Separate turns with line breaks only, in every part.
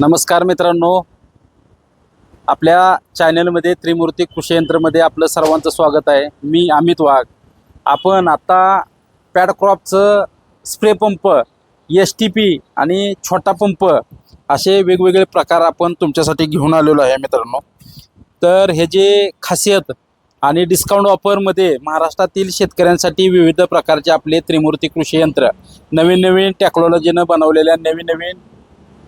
नमस्कार मित्रांनो. आपल्या चॅनलमध्ये त्रिमूर्ती कृषी यंत्रमध्ये आपलं सर्वांचं स्वागत आहे. मी अमित वाघ. आपण आता पॅडक्रॉपचं spray pump S T P आणि छोटा पंप असे वेगवेगळे प्रकार आपण तुमच्यासाठी घेऊन आलेलो आहे मित्रांनो. तर हे जे खासियत आणि डिस्काउंट ऑफरमध्ये महाराष्ट्रातील शेतकऱ्यांसाठी विविध प्रकारचे आपले त्रिमूर्ती कृषी यंत्र नवीन नवीन टेक्नॉलॉजीनं बनवलेल्या नवीन नवीन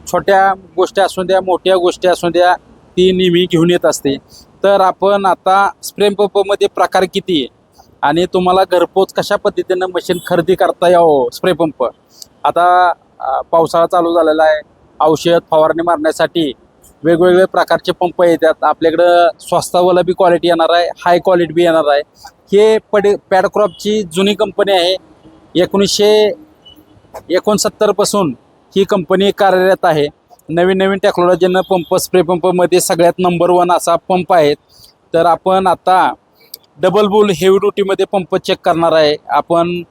छोट्या गोष्टी असू द्या मोठ्या गोष्टी असू द्या ती नेहमी घेऊन येत असते. तर आपण आता स्प्रे पंपमध्ये प्रकार किती आहे? आणि तुम्हाला घरपोच कशा पद्धतीनं मशीन खरेदी करता यावं स्प्रे पंप आता पावसाळा चालू झालेला आहे. औषध फवारणी मारण्यासाठी वेगवेगळे प्रकारचे पंप येतात. आपल्याकडं स्वस्तावाला बी क्वालिटी येणार आहे हाय क्वालिटी बी येणार आहे. हे पडे पॅडक्रॉपची जुनी कंपनी आहे. एकोणीसशे एकोणसत्तरपासून ही कंपनी कार्यरत आहे. नवीन नवीन टेक्नॉलॉजीनं पंप स्प्रे पंपमध्ये सगळ्यात नंबर वन असा पंप आहे. तर आपण आता डबल बुल हेवी ड्युटीमध्ये पंप चेक करणार आहे. आपण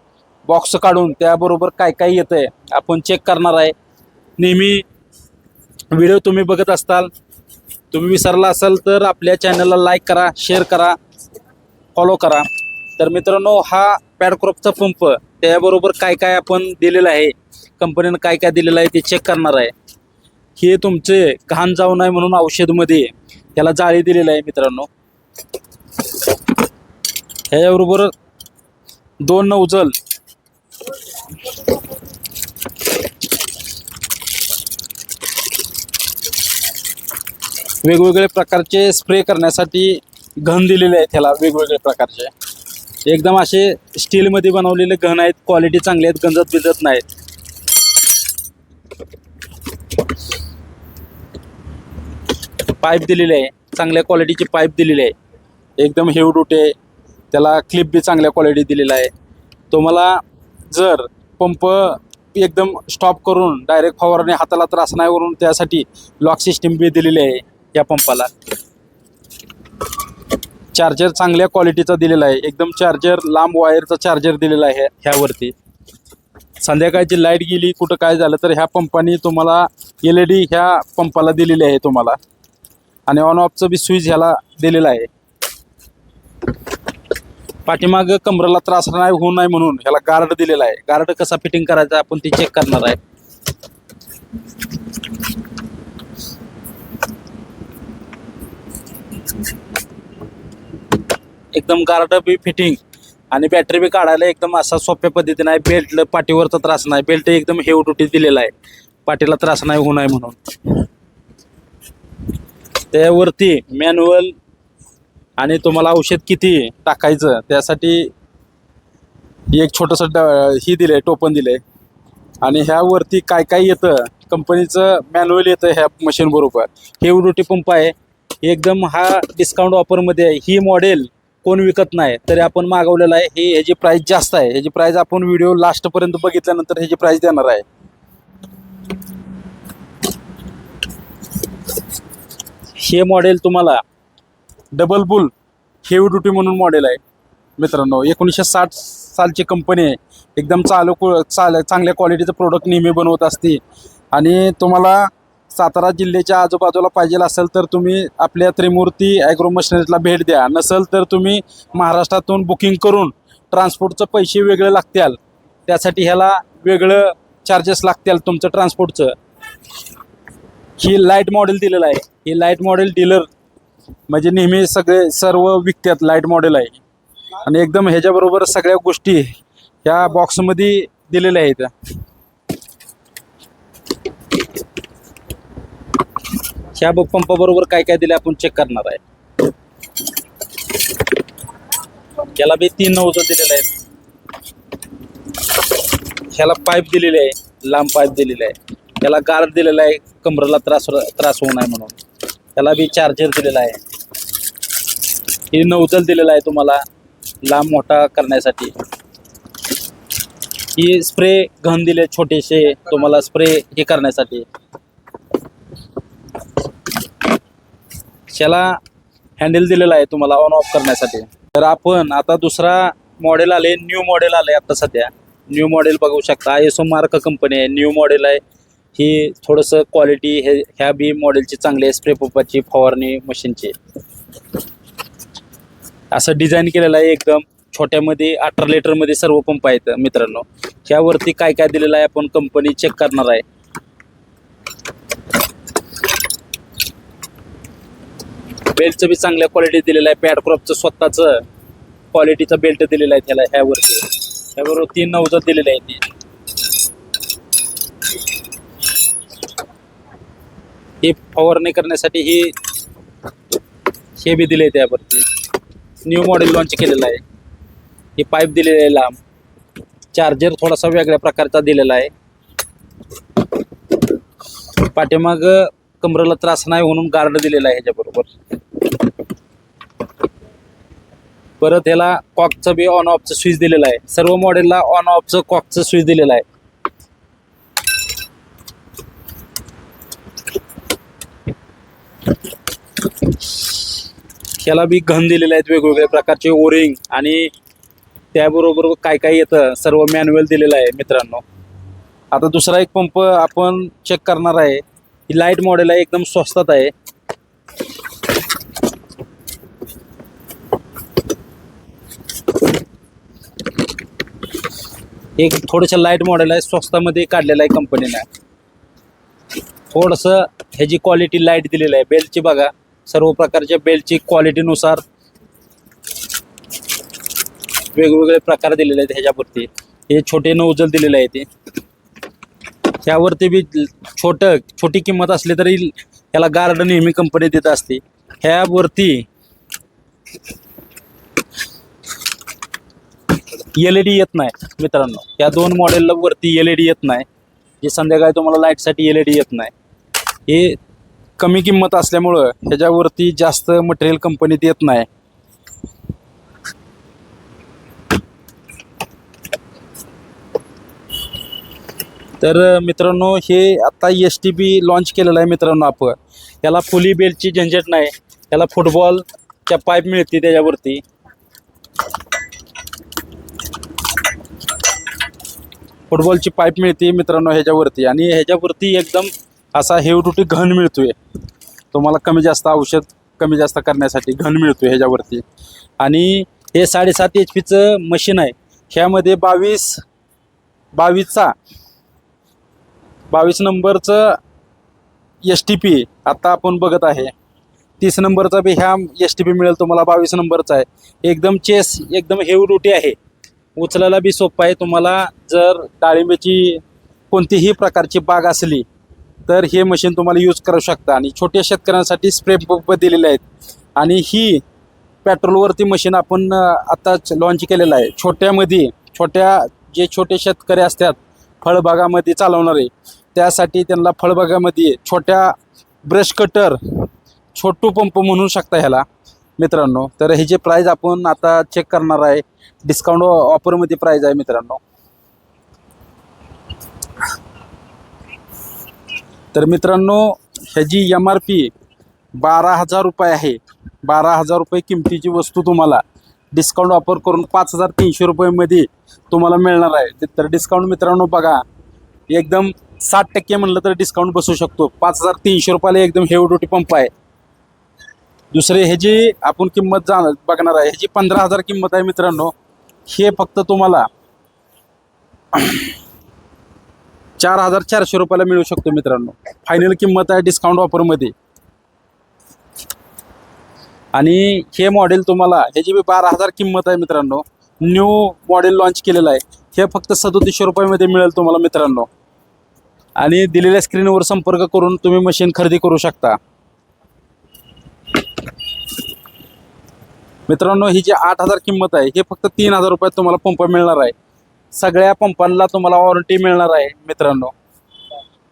बॉक्स काढून त्याबरोबर काय काय येतं आहे आपण चेक करणार आहे. नेहमी व्हिडिओ तुम्ही बघत असताल तुम्ही विसरला असाल तर आपल्या चॅनलला लाईक करा शेअर करा फॉलो करा. तर मित्रांनो हा पॅडक्रॉपचा पंप त्याबरोबर काय काय आपण दिलेलं आहे? कंपनीनं काय काय दिलेलं आहे ते चेक करणार आहे. हे तुमचे घाण जाऊ नये म्हणून औषधमध्ये त्याला जाळी दिलेलं आहे मित्रांनो. ह्याच्याबरोबर दोन नौजल. वेगवेगळे प्रकारचे स्प्रे करण्यासाठी घन दिलेले आहेत त्याला वेगवेगळे प्रकारचे. एकदम असे स्टीलमध्ये बनवलेले घन आहेत. क्वालिटी चांगली आहेत गंजत बिजत नाहीत. पाईप दिलेली आहे. चांगल्या क्वालिटीची पाईप दिलेली आहे. एकदम हेवडुटे त्याला क्लिप बी चांगल्या क्वालिटी दिलेला आहे. तुम्हाला जर पंप एकदम स्टॉप करून डायरेक्ट फवारणी हाताला त्रास नाही करून त्यासाठी लॉक सिस्टीम बी दिलेली आहे या पंपाला चार्जर चांगल्या क्वालिटीचा दिलेला आहे. एकदम चार्जर लांब वायरचा चार्जर दिलेला आहे ह्यावरती. संध्याकाळची लाइट गेली कुठं काय झालं तर ह्या पंपाने तुम्हाला एल ई डी ह्या पंपाला दिलेली आहे तुम्हाला. आणि ऑन ऑफचं बी स्विच ह्याला दिलेलं आहे. पाठीमाग कमरेला त्रास नाही होऊ नये म्हणून ह्याला गार्ड दिलेला आहे. गार्ड कसा फिटिंग करायचा आपण ते चेक करणार आहे. एकदम गार्ड बी फिटिंग आणि बॅटरी बी काढायला एकदम असा सोप्या पद्धतीने आहे. बेल्ट पाठीवरचा त्रास नाही. बेल्ट एकदम हेव टुटी दिलेला आहे. पाठीला त्रास नाही होऊ नये म्हणून. त्यावरती मॅन्युअल आणि तुम्हाला औषध किती टाकायचं त्यासाठी एक छोटंसं ड ही दिलं आहे टोपन दिलं आहे आणि ह्यावरती काय काय येतं? कंपनीचं मॅन्युअल येतं ह्या मशीनबरोबर हे ड्युटी पंप आहे. एकदम हा डिस्काउंट ऑफरमध्ये आहे. ही मॉडेल कोण विकत नाही तरी आपण मागवलेलं आहे. हे ह्याची प्राईस जास्त आहे. ह्याची प्राईस आपण व्हिडिओ लास्टपर्यंत बघितल्यानंतर ह्याची प्राईस देणार आहे. हे मॉडेल तुम्हाला डबल बुल हेवी ड्युटी म्हणून मॉडेल आहे. मित्रांनो एकोणीसशे साठ सालची कंपनी आहे. एकदम चालू चाल चांगल्या क्वालिटीचं प्रोडक्ट नेहमी बनवत असते. आणि तुम्हाला सातारा जिल्ह्याच्या आजूबाजूला पाहिजे असेल तर तुम्ही आपल्या त्रिमूर्ती ॲग्रो मशिनरीला भेट द्या. नसेल तर तुम्ही महाराष्ट्रातून बुकिंग करून ट्रान्सपोर्टचं पैसे वेगळे लागतील. त्यासाठी ह्याला वेगळं चार्जेस लागतील तुमचं ट्रान्सपोर्टचं ही लाइट मॉडेल दिलेलं आहे. ही लाइट मॉडेल डीलर म्हणजे नेहमी सगळे सर्व विकतात लाइट मॉडेल आहे. आणि एकदम ह्याच्याबरोबर सगळ्या गोष्टी ह्या बॉक्समध्ये दिलेल्या आहेत. ह्या पंपाबरोबर काय काय दिले आपण चेक करणार आहे. याला बी तीन नौजं दिलेलं आहे ह्याला पाईप दिलेले आहे लांब पाईप दिलेले आहे. त्याला गार्ड दिलेला आहे कमरेला त्रास त्रास होऊ नये म्हणून. त्याला बी चार्जर दिलेला आहे. हे नौजल दिलेला आहे तुम्हाला लांब मोठा करण्यासाठी. ही स्प्रे घन दिले छोटेसे तुम्हाला स्प्रे हे करण्यासाठी. त्याला हँडल दिलेला आहे तुम्हाला ऑन ऑफ करण्यासाठी. तर आपण आता दुसरा मॉडेल आले न्यू मॉडेल आले आता सध्या. न्यू मॉडेल बघू शकता. I S O mark company आहे. न्यू मॉडेल आहे. ही थोडंसं क्वालिटी हे ह्या बी मॉडेलची चांगली आहे. स्प्रे पंपाची फवारणी मशीनची. असं डिझाईन केलेलं आहे एकदम. छोट्यामध्ये अठरा लिटरमध्ये सर्व पंप आहेत मित्रांनो. ह्यावरती काय काय दिलेलं आहे आपण कंपनी चेक करणार आहे. बेल्टचं बी चांगल्या क्वालिटी दिलेलं आहे. पॅड क्रॉपचं स्वतःचं क्वालिटीचा बेल्ट दिलेला आहे त्याला ह्यावरती ह्याबरोबर तीन नवजात दिलेले आहे ते ही फवारणी करण्यासाठी ही हे बी दिले त्यावरती न्यू मॉडेल लॉन्च केलेलं आहे. ही पाईप दिलेली आहे लांब. चार्जर थोडासा वेगळ्या प्रकारचा दिलेला आहे. पाठीमाग कमरेला त्रास नाही म्हणून गार्ड दिलेला आहे ह्याच्याबरोबर परत याला कॉकचं बी ऑन ऑफचं स्विच दिलेलं आहे. सर्व मॉडेलला ऑन ऑफचं कॉकचं स्विच दिलेलं आहे. ह्याला बी घन दिलेले आहेत वेगवेगळ्या प्रकारचे ओरिंग आणि त्याबरोबर काय काय येतं सर्व मॅन्युअल दिलेलं आहे मित्रांनो. आता दुसरा एक पंप आपण चेक करणार आहे. ही लाइट मॉडेल आहे एकदम स्वस्तात आहे. एक थोडंसं लाइट मॉडेल आहे स्वस्तामध्ये काढलेलं आहे कंपनीनं थोडंसं ह्याची क्वालिटी लाइट दिलेलं आहे. बेल्टची बघा सर्व प्रकारच्या बेल्टची क्वालिटीनुसार वेगवेगळे प्रकार दिलेले आहेत ह्याच्यावरती. हे छोटे नोजल दिलेले आहे ते. ह्यावरती बी छोटं छोटी किंमत असली तरी याला गार्ड नेहमी कंपनी देत असते. ह्यावरती एल ई डी येत नाही मित्रांनो. या दोन मॉडेलला वरती एल ई डी येत नाही. जे संध्याकाळी तुम्हाला लाईटसाठी एल ई डी येत नाही. हे कमी किंमत असल्यामुळं ह्याच्यावरती जास्त मटेरियल कंपनीत येत नाही. तर मित्रांनो हे आता एस टी बी लॉन्च केलेलं आहे मित्रांनो आपण. याला फुली बेल्टची झंझट नाही. त्याला फुटबॉलच्या पाईप मिळते त्याच्यावरती. फुटबॉलची पाईप मिळते मित्रांनो ह्याच्यावरती. आणि ह्याच्यावरती एकदम असा हेवटुटी घन मिळतोय. तुम्हाला कमी जास्त औषध कमी जास्त करण्यासाठी घन मिळतोय ह्याच्यावरती. आणि हे साडेसात एच पीचं मशीन आहे. ह्यामध्ये बावीस बावीसचा बावीस नंबरचं एस टी पी आत्ता आपण बघत आहे. तीस नंबरचा बी ह्या एस टी पी मिळेल तुम्हाला बावीस नंबरचा आहे. एकदम चेस एकदम हेवरुटी आहे. उचलायला बी सोपं आहे. तुम्हाला जर डाळिंबाची कोणतीही प्रकारची बाग असली तर हे मशीन तुम्हाला यूज करू शकता. आणि छोट्या शेतकऱ्यांसाठी स्प्रे पंप दिलेले आहेत. आणि ही पेट्रोलवरती मशीन आपण आत्ताच लॉन्च केलेलं आहे. छोट्यामध्ये छोट्या जे छोटे शेतकरी असतात फळबागामध्ये चालवणारे त्यासाठी त्यांना फळबागामध्ये छोट्या ब्रश कटर छोटू पंप म्हणू शकता ह्याला. मित्रांनो तर ह्याची प्राईज आपण आता चेक करणार आहे डिस्काउंट ऑफरमध्ये प्राईज आहे मित्रांनो. तर मित्रांनो ह्याची एम आर पी बारा हजार रुपये आहे बारा हजार रुपये किमतीची वस्तू तुम्हाला डिस्काउंट ऑफर करून पाच हजार तीनशे रुपयेमध्ये तुम्हाला मिळणार आहे. तर डिस्काउंट मित्रांनो बघा एकदम साठ टक्के म्हणलं तर डिस्काउंट बसू शकतो. पाच हजार तीनशे रुपयाला एकदम हेवडोटी पंप आहे. दुसरे ह्याची आपण किंमत जा बघणार आहे ह्याची पंधरा हजार किंमत आहे मित्रांनो हे फक्त तुम्हाला चार हजार चारशे रुपयाला मिळू शकतो मित्रांनो. फायनल किंमत आहे डिस्काउंट ऑफरमध्ये आणि हे मॉडेल तुम्हाला ह्याची बी बारा हजार किंमत आहे मित्रांनो न्यू मॉडेल लॉन्च केलेलं आहे हे फक्त सदोतीसशे रुपयामध्ये मिळेल तुम्हाला मित्रांनो. आणि दिलेल्या स्क्रीनवर संपर्क करून तुम्ही मशीन खरेदी करू शकता. मित्रांनो ही जी आठ हजार किंमत आहे हे फक्त तीन हजार रुपयात तुम्हाला पंप मिळणार आहे. सगळ्या पंपांना तुम्हाला वॉरंटी मिळणार आहे मित्रांनो.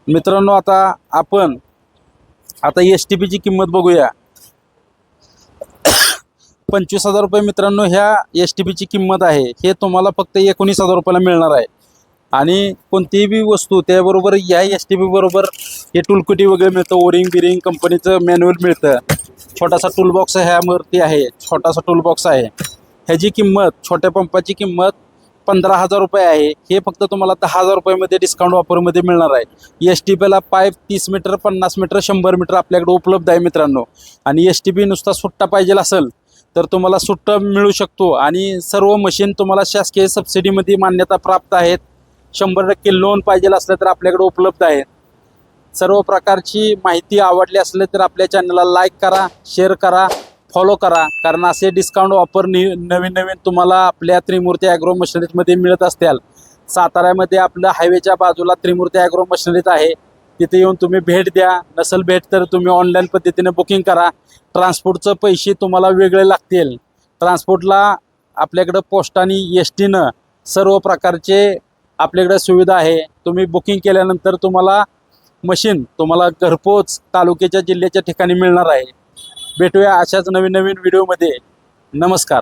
मित्रांनो आता आपण आता एस टी पीची किंमत बघूया. पंचवीस हजार रुपये मित्रांनो ह्या एस टी पीची किंमत आहे. हे तुम्हाला फक्त एकोणीस हजार रुपयाला मिळणार आहे. आणि कोणतीही बी वस्तू त्याबरोबर या एस टी पी बरोबर हे टूलकुटी वगैरे मिळतं ओरिंग बिरिंग कंपनीचं मॅन्युअल मिळतं. छोटासा टूलबॉक्स ह्यावरती आहे छोटासा टूलबॉक्स आहे. ह्याची किंमत छोट्या पंपाची किंमत पंधरा हजार रुपये आहे. हे फक्त तुम्हाला दहा हजार रुपयामध्ये डिस्काउंट ऑफरमध्ये मिळणार आहे. एस टी पीला पाईप तीस मीटर पन्नास मीटर शंभर मीटर आपल्याकडे उपलब्ध आहे मित्रांनो. आणि एस टी पी नुसता सुट्टा पाहिजे असेल तर तुम्हाला सुट्टा मिळू शकतो. आणि सर्व मशीन तुम्हाला शासकीय सबसिडीमध्ये मान्यता प्राप्त आहेत. शंभर टक्के लोन पाहिजे असलं तर आपल्याकडे उपलब्ध आहे. सर्व प्रकारची माहिती आवडली असले तर आपल्या चॅनलला लाईक करा शेअर करा फॉलो करा. कारण असे डिस्काउंट ऑफर नि नवीन नवीन तुम्हाला आपल्या त्रिमूर्ती ॲग्रो मशिनरीजमध्ये मिळत असतील. साताऱ्यामध्ये आपलं हायवेच्या बाजूला त्रिमूर्ती ॲग्रो मशिनरीज आहे. तिथे येऊन तुम्ही भेट द्या. नसेल भेट तर तुम्ही ऑनलाईन पद्धतीने बुकिंग करा. ट्रान्सपोर्टचं पैसे तुम्हाला वेगळे लागतील. ट्रान्सपोर्टला आपल्याकडं पोस्टाने एस टीनं सर्व प्रकारचे आपल्याकडे सुविधा आहे. तुम्ही बुकिंग केल्यानंतर तुम्हाला मशीन तुम्हाला घरपोच तालुक्याच्या जिल्ह्याच्या ठिकाणी मिळणार आहे. भेटूया अशाच नवीन नवीन व्हिडिओमध्ये नमस्कार.